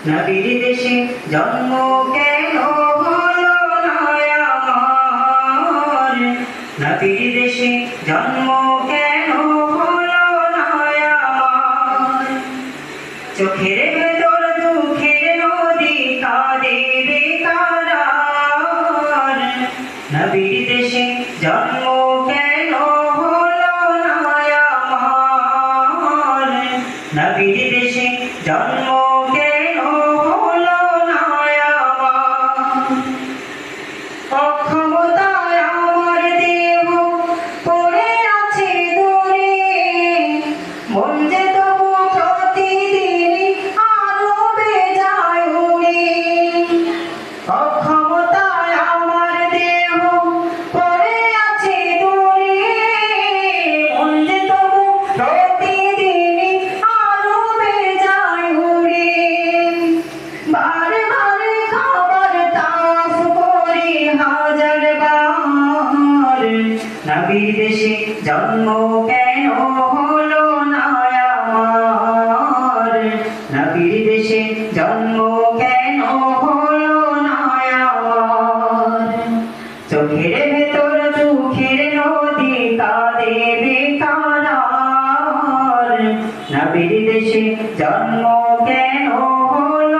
নবীর দেশে জন্ম কেন হলো না আমার নবীর দেশে জন্ম কেন হলো না চোখের নবীর দেশে জন্ম কেন হলো আমার নবীর দেশে জন্ম কেন হলো না আমার চোখের ভেতর, দুঃখের নদী নবীর দেশে জন্ম কেন হলো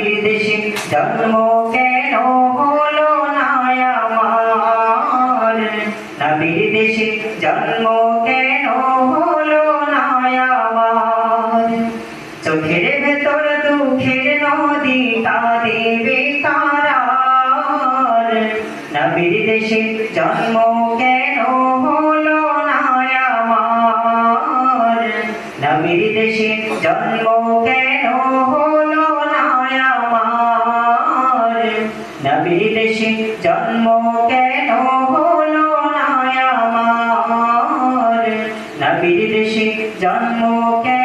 দেশে জন্ম কেন হলো না আমার? নবীর দেশে জন্ম কেন হলো না আমার? চোখের ভেতর দুঃখের নদী কাঁদে বেকারার। নবীর দেশে জন্ম কেন হলো না আমার? জন্ম কেন হলো জন্ম কেন হলো না আমার জন্ম কেন